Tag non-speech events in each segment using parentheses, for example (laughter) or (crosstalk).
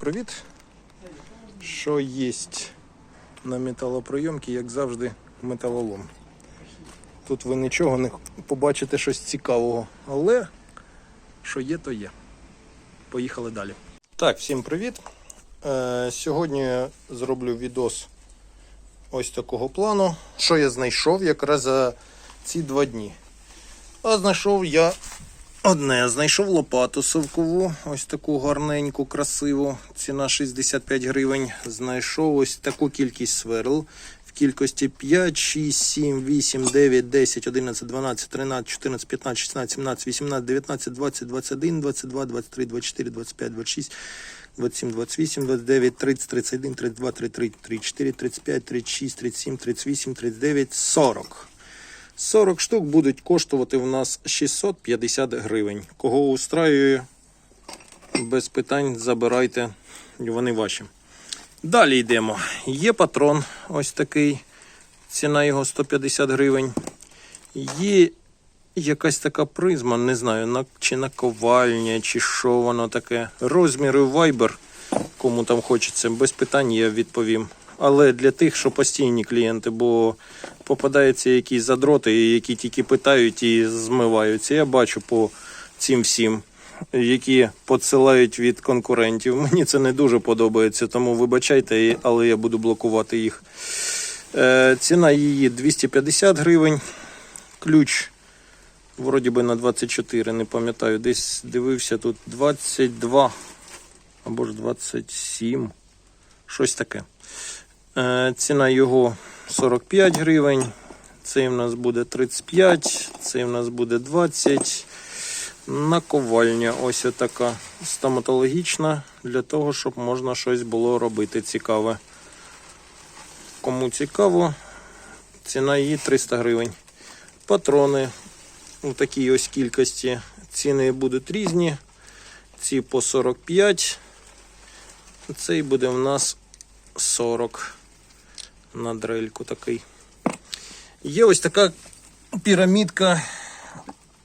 привіт! Що є на металопройомці, як завжди, металолом. Тут ви нічого не побачите щось цікавого, але що є, то є. Поїхали далі. Так, всім привіт. Е, сьогодні я зроблю відос ось такого плану. Що я знайшов якраз за ці два дні. А знайшов я Одне, знайшов лопату совкову, ось таку гарненьку, красиву, ціна 65 гривень. Знайшов ось таку кількість сверл в кількості 5, 6, 7, 8, 9, 10, 11, 12, 13, 14, 15, 16, 17, 18, 19, 20, 21, 22, 23, 24, 25, 26, 27, 28, 29, 30, 31, 32, 33, 34, 35, 36, 37, 38, 39, 40. 40 штук будуть коштувати в нас 650 гривень. Кого устраює, без питань забирайте, вони ваші. Далі йдемо. Є патрон ось такий, ціна його 150 гривень. Є якась така призма, не знаю, на, чи наковальня, чи що воно таке. Розміри Viber, кому там хочеться, без питань я відповім. Але для тих, що постійні клієнти, бо попадаються якісь задроти, які тільки питають і змиваються. Я бачу по цим всім, які подсилають від конкурентів. (laughs) Мені це не дуже подобається, тому вибачайте, але я буду блокувати їх. Е, ціна її 250 гривень. Ключ, вроді би на 24, не пам'ятаю, десь дивився тут 22 або ж 27, щось таке. Е, Ціна його 45 гривень. Цей в нас буде 35, цей в нас буде 20. Наковальня ось така стоматологічна, для того, щоб можна щось було робити цікаве. Кому цікаво, ціна її 300 гривень. Патрони у такій ось кількості. Ціни будуть різні. Ці по 45. Цей буде в нас 40 на дрельку такий. Є ось така пірамідка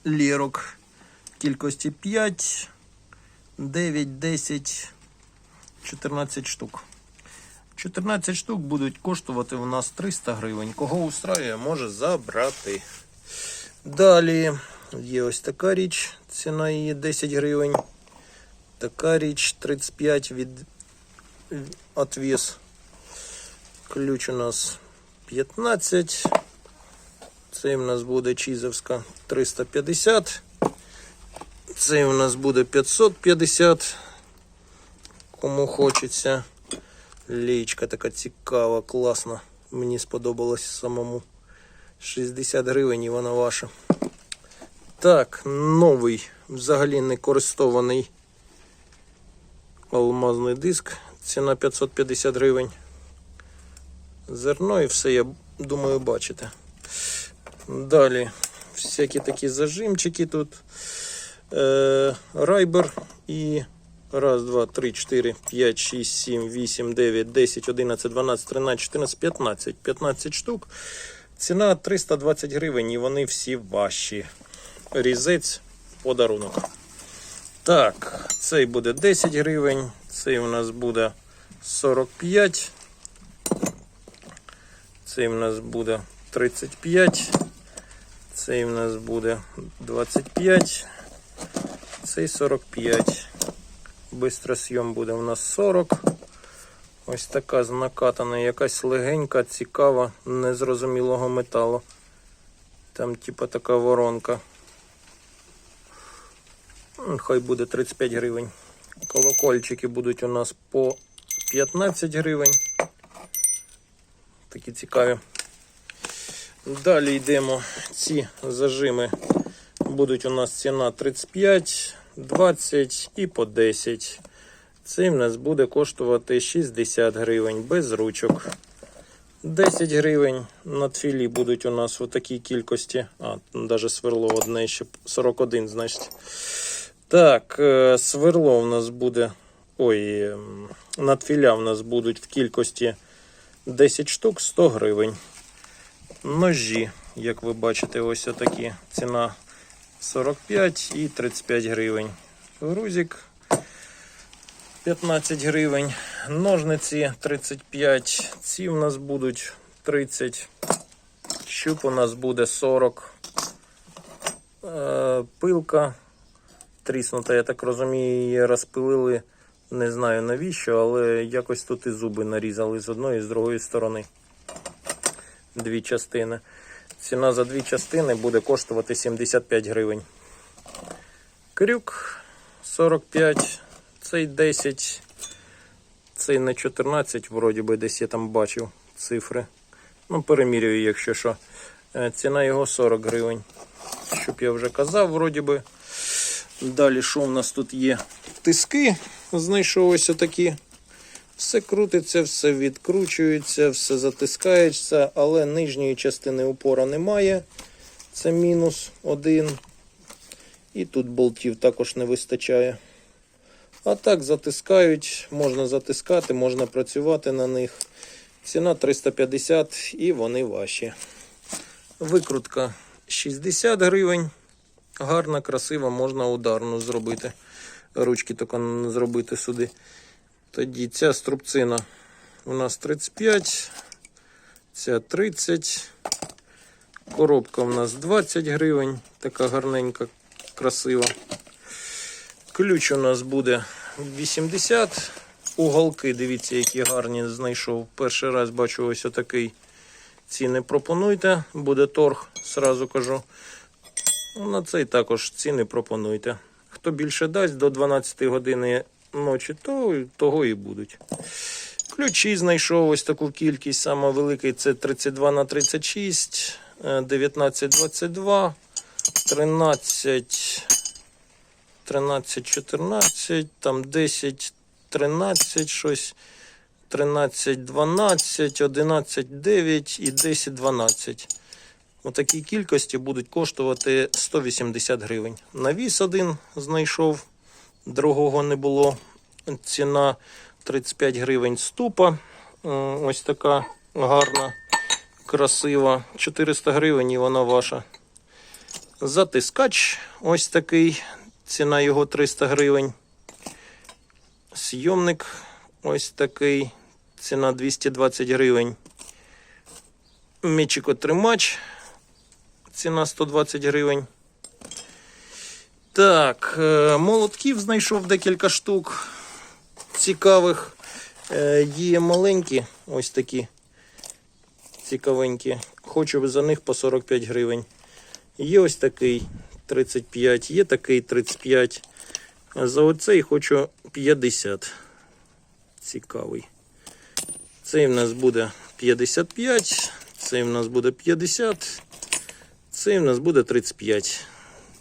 лірок кількості 5, 9, 10, 14 штук. 14 штук будуть коштувати у нас 300 гривень. Кого устраює, може забрати. Далі є ось така річ, ціна її 10 гривень. Така річ 35 від отвіс. Ключ у нас 15. Цей у нас буде Чізовська 350. Цей у нас буде 550. Кому хочеться. Лічка така цікава, класна. Мені сподобалось самому. 60 гривень і вона ваша. Так, новий, взагалі не користований алмазний диск. Ціна 550 гривень. Зерно і все, я думаю, бачите. Далі всякі такі зажимчики тут. Е, райбер і раз, два, три, чотири, п'ять, шість, сім, вісім, дев'ять, десять, одинадцять, дванадцять, тринадцять, чотирнадцять, п'ятнадцять. 15 штук. Ціна 320 гривень і вони всі ваші. Різець подарунок. Так, цей буде 10 гривень, цей у нас буде 45. Цей у нас буде 35. Цей у нас буде 25. Цей 45. Бистросйом буде у нас 40. Ось така накатана, якась легенька, цікава, незрозумілого металу. Там типа така воронка. Хай буде 35 гривень. Колокольчики будуть у нас по 15 гривень. Такі цікаві. Далі йдемо. Ці зажими будуть у нас ціна 35, 20 і по 10. Цей в нас буде коштувати 60 гривень без ручок. 10 гривень на тфілі будуть у нас в такій кількості. А, навіть сверло одне ще 41, значить. Так, е, сверло у нас буде. Ой, ем, надфіля в нас будуть в кількості 10 штук 100 гривень. Ножі, як ви бачите, ось такі. Ціна 45 і 35 гривень. Грузик 15 гривень. Ножниці 35. Ці в нас будуть 30. Щуп у нас буде 40. Е, Пилка тріснута, я так розумію, її розпилили. Не знаю навіщо, але якось тут і зуби нарізали з одної і з другої сторони. Дві частини. Ціна за дві частини буде коштувати 75 гривень. Крюк 45, цей 10, цей на 14, вроді би, десь я там бачив цифри. Ну, перемірюю, якщо що. Е, Ціна його 40 гривень. Щоб я вже казав, вроді би. Далі, що в нас тут є? Тиски. Знайшов ось отакі. Все крутиться, все відкручується, все затискається, але нижньої частини упора немає. Це мінус один. І тут болтів також не вистачає. А так затискають, можна затискати, можна працювати на них. Ціна 350 і вони ваші. Викрутка 60 гривень. Гарна, красива, можна ударну зробити. Ручки тільки зробити сюди. Тоді ця струбцина у нас 35, ця 30. Коробка у нас 20 гривень, така гарненька, красива. Ключ у нас буде 80. Уголки, дивіться, які гарні знайшов. Перший раз бачу ось отакий. Ціни пропонуйте, буде торг, сразу кажу. На цей також ціни пропонуйте. Хто більше дасть до 12 години ночі, то того і будуть. Ключі знайшов ось таку кількість. Саме великий це 32 на 36, е, 19, 22, 13, 13, 14, там 10, 13 щось. 13, 12, 11, 9 і 10, 12. У такій кількості будуть коштувати 180 гривень. Навіс один знайшов, другого не було. Ціна 35 гривень ступа. Ось така гарна, красива. 400 гривень і вона ваша. Затискач ось такий. Ціна його 300 гривень. Сйомник ось такий. Ціна 220 гривень. Мічикотримач. Ціна 120 гривень. Так, е, молотків знайшов декілька штук цікавих. Е, Є маленькі, ось такі цікавенькі. Хочу за них по 45 гривень. Є ось такий 35, є такий 35. За оцей хочу 50. Цікавий. Цей в нас буде 55, цей в нас буде 50, цей в нас буде 35,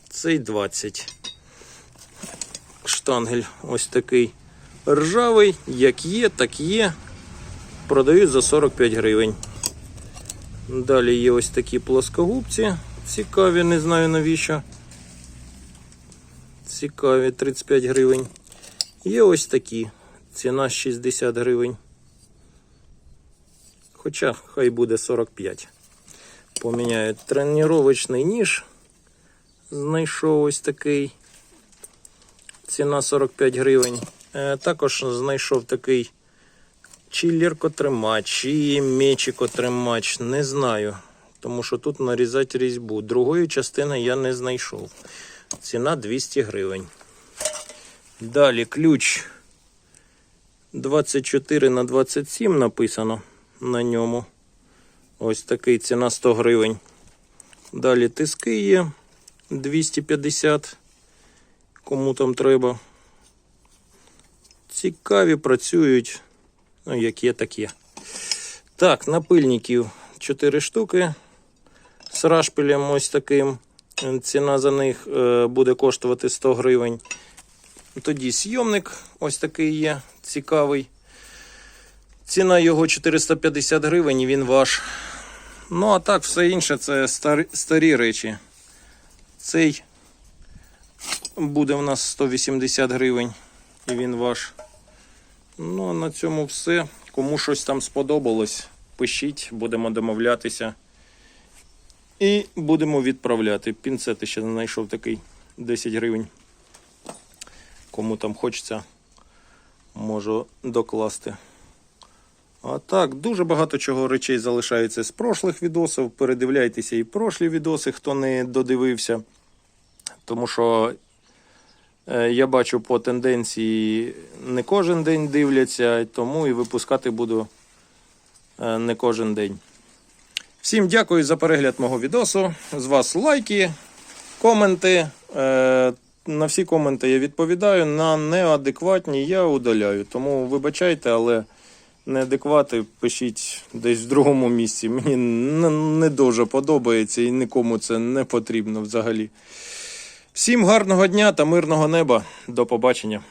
цей 20. Штангель ось такий ржавий, як є, так є. Продають за 45 гривень. Далі є ось такі плоскогубці. Цікаві, не знаю навіщо. Цікаві 35 гривень. Є ось такі. Ціна 60 гривень. Хоча хай буде 45. Поміняють тренувачний ніж. Знайшов ось такий. Ціна 45 гривень. Е, також знайшов такий чиллер-котримач чи мечик-котримач. Не знаю. Тому що тут нарізати різьбу. Другої частини я не знайшов. Ціна 200 гривень. Далі ключ 24 на 27 написано на ньому. Ось такий ціна 100 гривень. Далі тиски є 250. Кому там треба. Цікаві працюють. Ну, як є, так є. Так, напильників 4 штуки з рашпилем ось таким. Ціна за них е, буде коштувати 100 гривень. Тоді сйомник ось такий є, цікавий. Ціна його 450 гривень і він ваш. Ну, а так, все інше це старі, старі речі. Цей буде у нас 180 гривень і він ваш. Ну, а на цьому все. Кому щось там сподобалось, пишіть, будемо домовлятися. І будемо відправляти. Пінцети ще знайшов такий 10 гривень. Кому там хочеться, можу докласти. А так, дуже багато чого речей залишається з прошлих відосів. Передивляйтеся і прошлі відоси, хто не додивився. Тому що е, я бачу по тенденції не кожен день дивляться, тому і випускати буду е, не кожен день. Всім дякую за перегляд мого відосу. З вас лайки, коменти. Е, На всі коменти я відповідаю. На неадекватні я удаляю. Тому вибачайте, але неадеквати пишіть десь в другому місці. Мені не, дуже подобається і нікому це не потрібно взагалі. Всім гарного дня та мирного неба. До побачення.